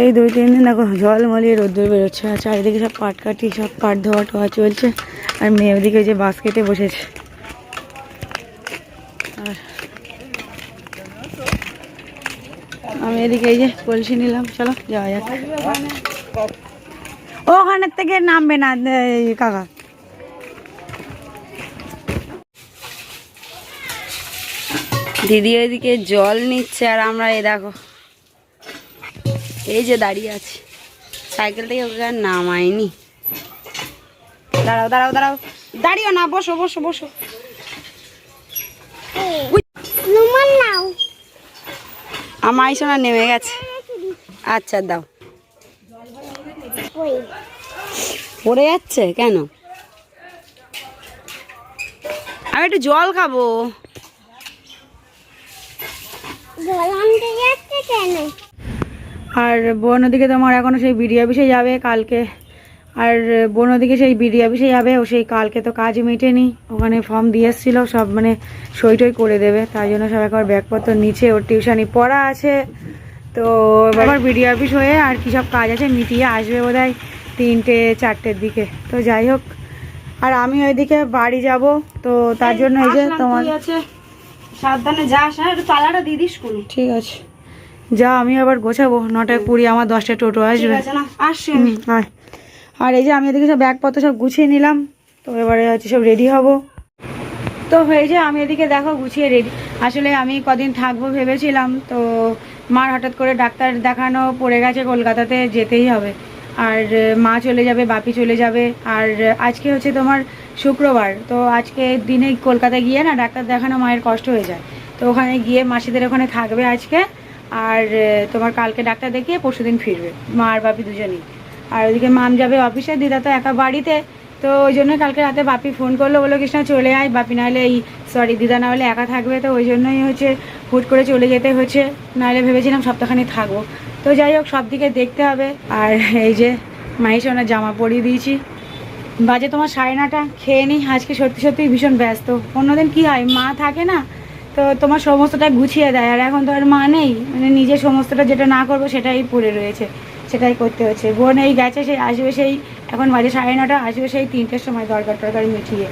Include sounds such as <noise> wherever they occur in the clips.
এই দুই, তিন দিন দেখো জল মলিয়ে রোদ্দুর বেরোচ্ছে আর চারিদিকে সব পাট কাটি, সব পাট ধোয়া টোয়া চলছে। আর মেয়ে ওদিকে যে বাস্কেটে বসেছে। আর আমি এদিকে এই যে কলসি নিলাম, চলো যাওয়া যাক। ওখানের থেকে নামবে না কাকা। দিদি ওইদিকে জল নিচ্ছে আর আমরা এই দেখো এই যে দাঁড়িয়ে আছি। সাইকেল থেকে ওকে আর নামায়নি দাঁড়াও দাঁড়াও দাঁড়াও। দাঁড়িও না বসো বসো বসো। আমার সোনা নেমে গেছে। আচ্ছা দাও। পড়ে যাচ্ছে কেন? আমি একটু জল খাব। জল আনতে যাচ্ছে কেন? আর বোন ওদিকে তোমার এখনও সেই বিডি অফিসে যাবে কালকে। আর বোন ওদিকে সেই বিডি অফিসে যাবে ও সেই কালকে তো কাজ মেটেনি। ওখানে ফর্ম দিয়ে এসেছিল সব মানে সই টই করে দেবে। তাই জন্য সব একবার ব্যাগপত্র নিচে ওর টিউশনি পড়া আছে। তো এবার বিডি অফিস হয়ে আর কি সব কাজ আছে মিটিয়ে আসবে বোধ হয় তিনটে চারটের দিকে। তো যাই হোক আর আমি ওইদিকে বাড়ি যাব। তো তার জন্য এই যে তোমার আছে সাবধানে যাস হ্যাঁ একটু তালাটা দিয়ে দিস ঠিক আছে। যা আমি আবার গোছাবো। নটায় কুড়ি আমার দশটা টোটো আসবে। আর এই যে আমি এদিকে সব ব্যাগপত্র সব গুছিয়ে নিলাম। তো এবারে হচ্ছে সব রেডি হব। তো হয়েছে আমি এদিকে দেখো গুছিয়ে রেডি আসলে আমি কদিন থাকব ভেবেছিলাম তো মার হঠাৎ করে ডাক্তার দেখানো পড়ে গেছে কলকাতাতে যেতেই হবে। আর মা চলে যাবে বাপি চলে যাবে। আর আজকে হচ্ছে তোমার শুক্রবার তো আজকে দিনে কলকাতায় গিয়ে না ডাক্তার দেখানো মায়ের কষ্ট হয়ে যায়। তো ওখানে গিয়ে মাসিদের ওখানে থাকবে আজকে। আর তোমার কালকে ডাক্তার দেখিয়ে পরশু দিন ফিরবে। মা আর বাপি দুজনেই। আর ওইদিকে মাম যাবে অফিসে, দিদা তো একা বাড়িতে। তো ওই জন্য কালকে রাতে বাপি ফোন করল, বলল, কৃষ্ণা, চলে আয়। বাপি নাহলে এই সরি দিদা না হলে একা থাকবে। তো ওই জন্যই হচ্ছে হুট করে চলে যেতে হচ্ছে। নাহলে ভেবেছিলাম সপ্তাহখানি থাকব। তো যাই হোক, সব দিকে দেখতে হবে। আর এই যে মাইসে ওনার জামা পরিয়ে দিয়েছি। বাজে তোমার সাড়ে নটা। খেয়ে নিই আজকে সত্যি সত্যি ভীষণ ব্যস্ত। অন্যদিন কি হয়? মা থাকে না। তো তোমার সমস্তটা গুছিয়ে দেয়। আর এখন তো আর মা নেই মানে নিজের সমস্তটা যেটা না করব সেটাই পড়ে রয়েছে, সেটাই করতে হচ্ছে। বোন এই গেছে, সেই আসবে সেই, এখন বাজে সাড়ে নটা, আসবে সেই তিনটের সময় দরকার টরকার মিটিয়ে।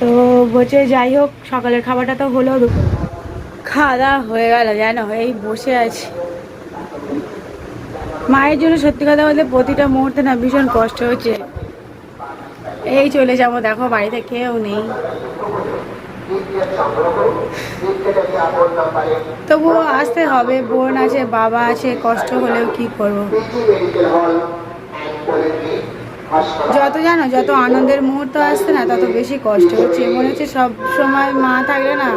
তো বলছে যাই হোক, সকালের খাবারটা তো হলো দুপুর। খাওয়া দাওয়া হয়ে গেল, জানো, এই বসে আছি। মায়ের জন্য সত্যি কথা বলতে প্রতিটা মুহূর্তে না ভীষণ কষ্ট হচ্ছে। এই চলে যাব, দেখো, বাড়িতে কেউ নেই। তবুও আসতে হবে, বোন আছে, বাবা আছে, কষ্ট হলেও কি করব? যত জানো, যত আনন্দের মুহূর্ত আসছে না, তত বেশি কষ্ট হচ্ছে। মনে হচ্ছে সব সময় মা থাকলে না?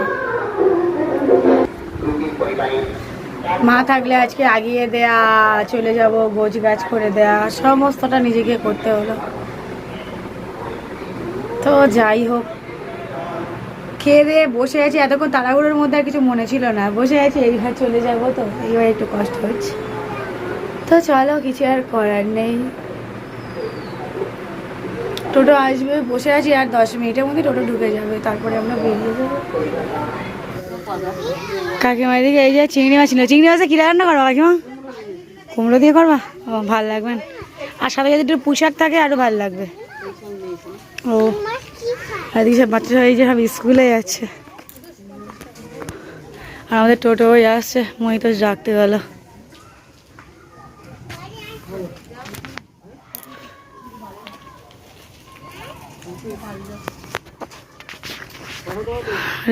মা থাকলে আজকে আগিয়ে দেয়া, চলে যাব গোছ গাছ করে দেয়া, সমস্তটা নিজেকে করতে হলো। তো যাই হোক খেয়ে দিয়ে বসে আছি, এতক্ষণ তাড়াহুড়োর মধ্যে আর কিছু মনে ছিল না। বসে আছি, এইবার চলে যাব তো, এইবার একটু কষ্ট হচ্ছে। তো চলো, কিছু আর করার নেই। টোটো আসবে, বসে আছি আর দশ মিনিটের মধ্যে টোটো ঢুকে যাবে, তারপরে আমরা বেরিয়ে যাব। কাকিমা এদিকে এই যে চিংড়ি মাছ ছিল। চিংড়ি মাছে কী রান্না করবা কাকিমা? কুমড়ো দিয়ে করবা? ও, ভালো লাগবে আর সাথে যদি একটু পোশাক থাকে আরও ভালো লাগবে। ও। এদিকে সব বাচ্চারা এই যে সব স্কুলে যাচ্ছে। আর আমাদের টোটো আসছে মই তো ডাকতে গেল।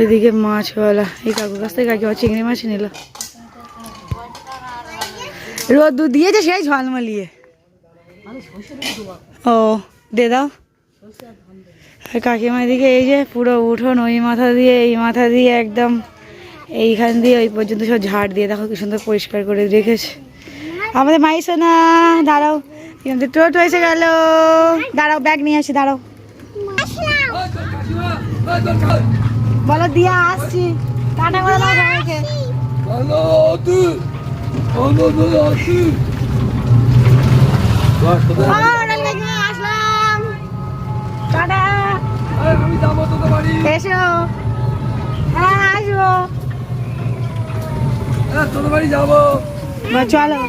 এদিকে মাছওয়ালা, এই কাকুর কাছ থেকে কাকিমা চিংড়ি মাছ নিল। রোদ্দুর দিয়েছে সেই ঝলমলিয়ে। ও, দে দাও। আর কাকিমা এদিকে এই যে পুরো উঠোন ওই মাথা দিয়ে এই মাথা দিয়ে একদম এইখান দিয়ে ওই পর্যন্ত সব ঝাড় দিয়ে। দেখো কি সুন্দর পরিষ্কার করে রেখেছে। আমাদের মাইসো না দাঁড়াও। কিন্তু টোটো এসে গেল। দাঁড়াও ব্যাগ নিয়ে আসি দাঁড়াও। বলো দিয়া আসছি। টাটা করে দাও সবাইকে এসো। হ্যাঁ আসব। বা চলো।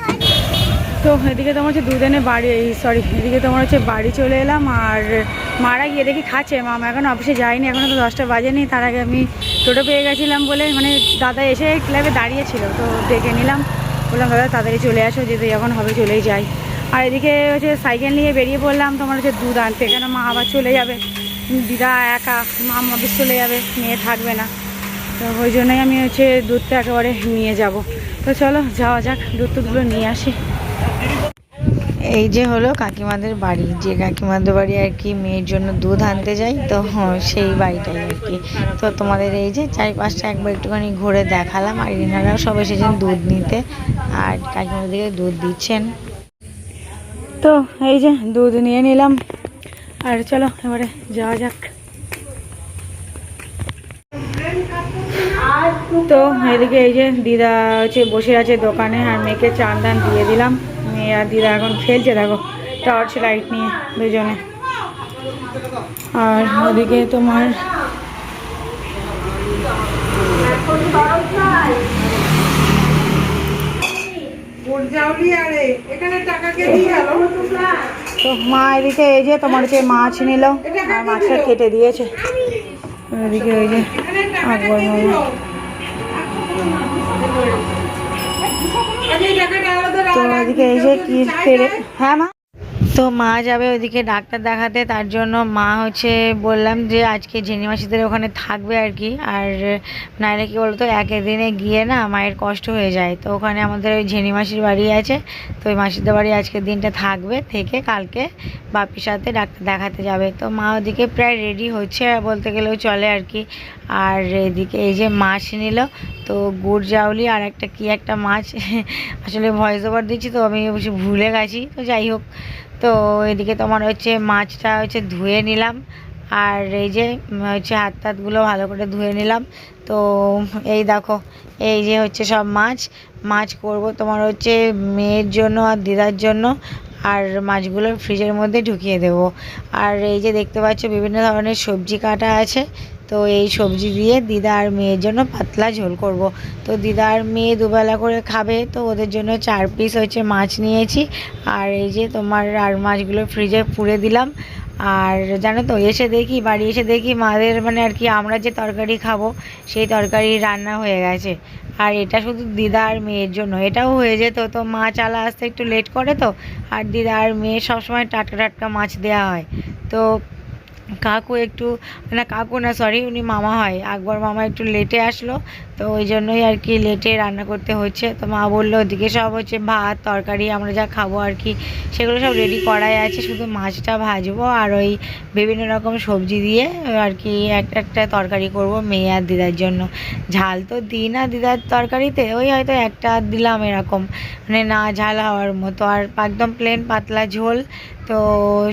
তো এদিকে তোমার হচ্ছে দুদিনে বাড়ি সরি এদিকে তোমার হচ্ছে বাড়ি চলে এলাম আর মারা গিয়ে দেখি খাচ্ছে। মামা এখন অফিসে যায়নি এখনও তো দশটা বাজেনি। তার আগে আমি টোটো পেয়ে গেছিলাম বলে মানে দাদা এসে ক্লাবে দাঁড়িয়েছিল তো ডেকে নিলাম। বললাম দাদা তাড়াতাড়ি চলে আসো যেতে যখন হবে চলেই যাই। আর এদিকে হচ্ছে সাইকেল নিয়ে বেরিয়ে পড়লাম তোমার হচ্ছে দুধ আনতে। কেন মা আবার চলে যাবে। দিদা একা মা অফিস চলে যাবে মেয়ে থাকবে না। তো ওই জন্যই আমি হচ্ছে দুধটা একেবারে নিয়ে যাব। তো চলো যাওয়া যাক দুধ টুধগুলো নিয়ে আসি। এই যে হলো কাকিমাদের বাড়ি যে কাকিমাদের বাড়ি আর কি মেয়ের জন্য দুধ আনতে যাই তো হ্যাঁ, সেই বাড়িটাই আর কি। তো তোমাদের এই যে চারিপাশটা একবার একটুখানি ঘুরে দেখালাম আর এনারাও সব এসেছেন দুধ নিতে আর কাকিমাদেরকে দুধ দিচ্ছেন। তো এই যে দুধ নিয়ে নিলাম আর চলো, এবারে যাওয়া যাক। তো এদিকে এই যে দিদা হচ্ছে, বসে আছে দোকানে, আর মেয়েকে চান দান দিয়ে দিলাম। মেয়ে আর দিদা এখন খেলছে, দেখো, টর্চ লাইট নিয়ে দুজনে। আর ওদিকে তোমার তো মা এদিকে এই যে তোমার যে মাছ নিল, আর মাছটা কেটে দিয়েছে। এদিকে ওই যে আকবর মামা। তো এদিকে এই যে কি হ্যাঁ মা? তো মা যাবে ওইদিকে ডাক্তার দেখাতে, তার জন্য মা হচ্ছে বললাম যে আজকে জেনি মাসিদের ওখানে থাকবে আর কি। আর নাহলে কি বলতো একের দিনে গিয়ে না মায়ের কষ্ট হয়ে যায়। তো ওখানে আমাদের ওই মাসির বাড়ি আছে। তো ওই মাসিদের বাড়ি আজকের দিনটা থাকবে থেকে কালকে বাপির সাথে ডাক্তার দেখাতে যাবে। তো মা ওদিকে প্রায় রেডি হচ্ছে বলতে গেলেও চলে আর কি। আর এদিকে এই যে মাছ নিল, তো গুড় জাউলি আর একটা কি একটা মাছ, <laughs> আসলে ভয়েস ওভার দিচ্ছি তো আমি অবশ্য ভুলে গেছি। তো যাই হোক তো এদিকে তোমার হচ্ছে মাছটা হচ্ছে ধুয়ে নিলাম, আর এই যে হচ্ছে হাত টাতগুলো ভালো করে ধুয়ে নিলাম। তো এই দেখো, এই যে হচ্ছে সব মাছ মাছ করব তোমার হচ্ছে মেয়ের জন্য আর দিদার জন্য, আর মাছগুলো ফ্রিজের মধ্যে ঢুকিয়ে দেব। আর এই যে দেখতে পাচ্ছ বিভিন্ন ধরনের সবজি কাটা আছে তো এই সবজি দিয়ে দিদা আর মেয়ের জন্য পাতলা ঝোল করব। তো দিদা আর মেয়ে দুবেলা করে খাবে, তো ওদের জন্য চার পিস হচ্ছে মাছ নিয়েছি। আর এই যে তোমার আর মাছগুলো ফ্রিজে পুড়ে দিলাম। আর জানো তো, এসে দেখি, বাড়ি এসে দেখি মাদের মানে আর কি আমরা যে তরকারি খাব, সেই তরকারি রান্না হয়ে গেছে। আর এটা শুধু দিদা আর মেয়ের জন্য, এটাও হয়ে যেত। তো মাছ আলা আসতে একটু লেট করে তো। আর দিদা আর মেয়ে সবসময় টাটকা টাটকা মাছ দেওয়া হয়। তো কাকু একটু না কাকু না সরি উনি মামা হয়। আকবর মামা একটু লেটে আসলো। তো ওই জন্যই আর কি লেটে রান্না করতে হচ্ছে। তো মা বলল, ওদিকে সব হচ্ছে ভাত, তরকারি, আমরা যা খাব আর কি, সেগুলো সব রেডি করাই আছে। শুধু মাছটা ভাজবো আর ওই বিভিন্ন রকম সবজি দিয়ে আর কি একটা একটা তরকারি করব মেয়ে আর দিদার জন্য। ঝাল তো দিই না দিদার তরকারিতে, ওই হয়তো একটা দিলাম এরকম। মানে না ঝাল হওয়ার মতো। আর একদম প্লেন পাতলা ঝোল, তো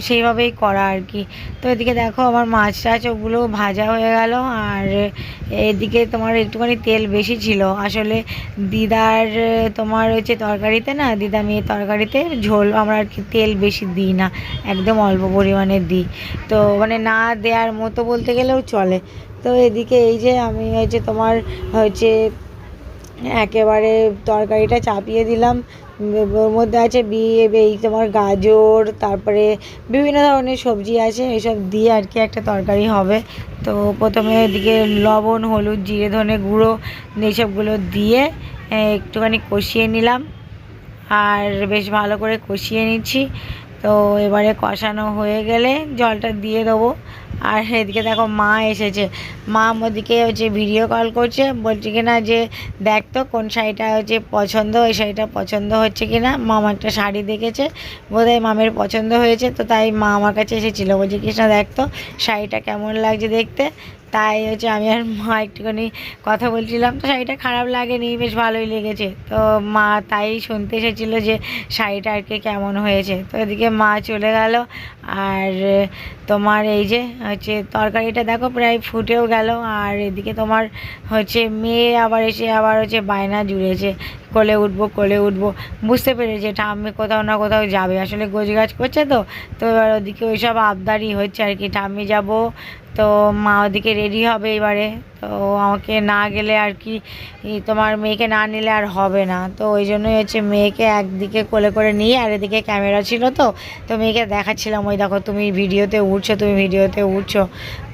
সেইভাবেই করা আর কি। তো এদিকে দেখো আমার মাছ টাছ ওগুলো ভাজা হয়ে গেল। আর এদিকে তোমার একটুখানি তেল বেশি ছিল। আসলে দিদার, তোমার হচ্ছে তরকারিতে না, দিদা মেয়ে তরকারিতে ঝোল আমরা আর কি তেল বেশি দিই না, একদম অল্প পরিমাণে দিই। তো মানে না দেওয়ার মতো বলতে গেলেও চলে। তো এদিকে এই যে আমি হচ্ছে তোমার হচ্ছে একেবারে তরকারিটা চাপিয়ে দিলাম। ওর মধ্যে আছে বিয়ে, এই তোমার গাজর, তারপরে বিভিন্ন ধরনের সবজি আছে, এসব দিয়ে আর কি একটা তরকারি হবে। তো প্রথমে এদিকে লবণ, হলুদ, জিরে, ধনে গুঁড়ো এইসবগুলো দিয়ে একটুখানি কষিয়ে নিলাম। আর বেশ ভালো করে কষিয়ে নিচ্ছি। তো এবারে কষানো হয়ে গেলে জলটা দিয়ে দেবো। আর সেদিকে দেখো মা এসেছে। মা ওদিকে হচ্ছে ভিডিও কল করছে। বলছে কি না যে, দেখ তো কোন শাড়িটা হচ্ছে পছন্দ, ওই শাড়িটা পছন্দ হচ্ছে কি কিনা? মামা একটা শাড়ি দেখেছে, বোধহয় মামের পছন্দ হয়েছে। তো তাই মা আমার কাছে এসেছিল। বলছে, কৃষ্ণা, দেখ তো, শাড়িটা কেমন লাগছে দেখতে? তাই হচ্ছে আমি আর মা একটুখানি কথা বলছিলাম। তো শাড়িটা খারাপ লাগেনি, বেশ ভালোই লেগেছে। তো মা তাই শুনতে এসেছিল যে শাড়িটা আর কি কেমন হয়েছে। তো এদিকে মা চলে গেল আর তোমার এই যে হচ্ছে তরকারিটা দেখো প্রায় ফুটেও গেল। আর এদিকে তোমার হচ্ছে মেয়ে আবার এসে আবার হচ্ছে বায়না জুড়েছে। কোলে উঠবো কোলে উঠবো। বুঝতে পেরেছি ঠাম্মি কোথাও না কোথাও যাবে। আসলে গোছগাছ করছে তো তো এবার ওদিকে ওইসব আবদারই হচ্ছে আর কি। ঠাম্মি যাব, তো মা ওদিকে রেডি হবে এবারে। তো আমাকে না গেলে আর কি তোমার মেয়েকে না নিলে আর হবে না। তো ওই জন্যই হচ্ছে মেয়েকে একদিকে কোলে করে নিয়ে আর এদিকে ক্যামেরা ছিল তো তো মেয়েকে দেখাচ্ছিলাম, ওই দেখো তুমি ভিডিওতে উঠছো তুমি ভিডিওতে উঠছো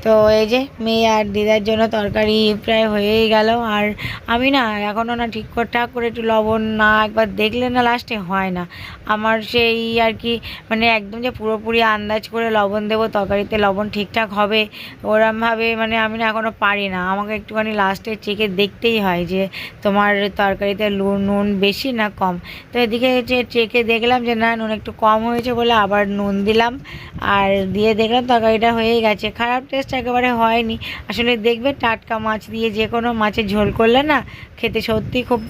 তো এই যে মেয়ে আর দিদার জন্য তরকারি প্রায় হয়েই গেল। আর আমি না এখনও না ঠিক ঠাক করে একটু লবণ না একবার দেখলে না লাস্টে হয় না। আমার সেই আর কি মানে একদম যে পুরোপুরি আন্দাজ করে লবণ দেবো, তরকারিতে লবণ ঠিকঠাক হবে ওরমভাবে মানে আমি না এখনও পারি না। আমাকে একটুখানি লাস্টে চেকে দেখতেই হয় যে তোমার তরকারিতে নুন বেশি না কম। তো এদিকে যে চেকে দেখলাম যে না, নুন একটু কম হয়েছে বলে আবার নুন দিলাম। আর দিয়ে দেখলাম তরকারিটা হয়েই গেছে। খারাপ টেস্ট একেবারে হয়নি। আসলে দেখবে টাটকা মাছ দিয়ে যে কোনো মাছের ঝোল করলে না খেতে সত্যি খুব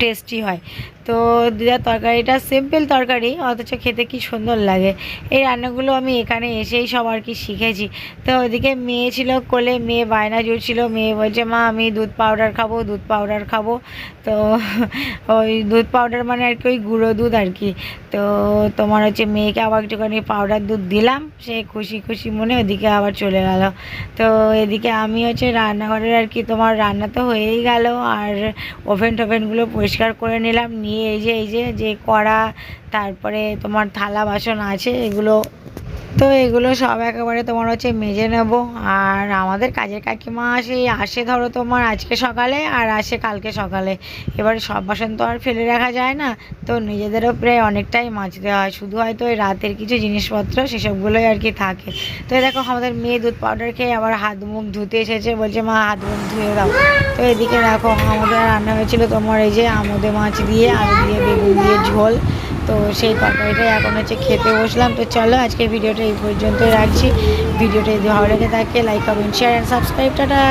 টেস্টি হয়। তো দিদার তরকারিটা সিম্পল তরকারি, অথচ খেতে কি সুন্দর লাগে। এই রান্নাগুলো আমি এখানে এসেই সব আর কি শিখেছি। তো ওইদিকে মেয়ে ছিল কোলে, মেয়ে বায়না জুড়ছিল, মেয়ে বলছে, মা, আমি দুধ পাউডার খাব, দুধ পাউডার খাব। তো <laughs> ওই দুধ পাউডার মানে আর কি ওই গুঁড়ো দুধ আর কি। তো তোমার হচ্ছে মেয়েকে আবার একটুখানি পাউডার দুধ দিলাম, সে খুশি খুশি মনে ওদিকে আবার চলে গেল। তো এদিকে আমি হচ্ছে রান্নাঘরের আর কি, তোমার রান্না তো হয়েই গেল, আর ওভেন টোভেনগুলো পরিষ্কার করে নিলাম, নিয়ে এই যে এই যে যে কড়া তারপরে তোমার থালা বাসন আছে এগুলো তো এগুলো সব একেবারে তোমার হচ্ছে মেজে নেব। আর আমাদের কাজের কাকিমা আসে আসে ধরো তোমার আজকে সকালে আর আসে কালকে সকালে। এবারে সব বাসন তো আর ফেলে রাখা যায় না, তো নিজেদেরও প্রায় অনেকটাই মাজতে হয়। শুধু হয়তো ওই রাতের কিছু জিনিসপত্র সেসবগুলোই আর কি থাকে। তো দেখো আমাদের মেয়ে দুধ পাউডার খেয়ে আবার হাত মুখ ধুতে এসেছে, বলছে, মা, হাত মুখ ধুয়ে দাও। তো এদিকে দেখো আমাদের রান্না হয়েছিল তোমার এই যে আমোদে মাছ দিয়ে, আলু দিয়ে, বেগুন দিয়ে ঝোল। তো সেই তরকারিটাই এখন হচ্ছে খেতে বসলাম। তো চলো আজকের ভিডিওটা এই পর্যন্তই রাখছি। ভিডিওটা যদি ভালো লেগে থাকে like comment share and subscribe tata!